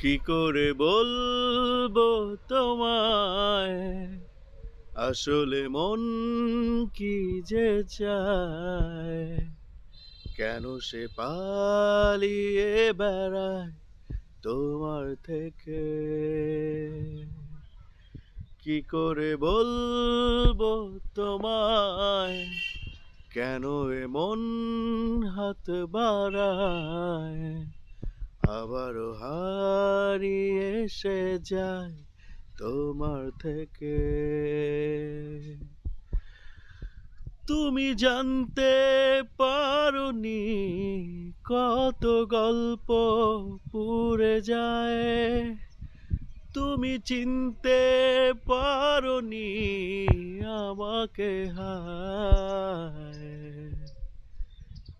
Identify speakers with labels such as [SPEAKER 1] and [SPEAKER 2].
[SPEAKER 1] কি করে বলব তোমায়? আসলে মন কি যে চায়? কেন সে পালিয়ে বেড়ায় তোমার থেকে? কি করে বলব তোমায়? কেন এমন হাত বাড়ায়? আবারও হারিয়ে এসে যায় তোমার থেকে। তুমি জানতে পারোনি কত গল্প পুড়ে যায়। তুমি চিনতে পারোনি আমাকে হায়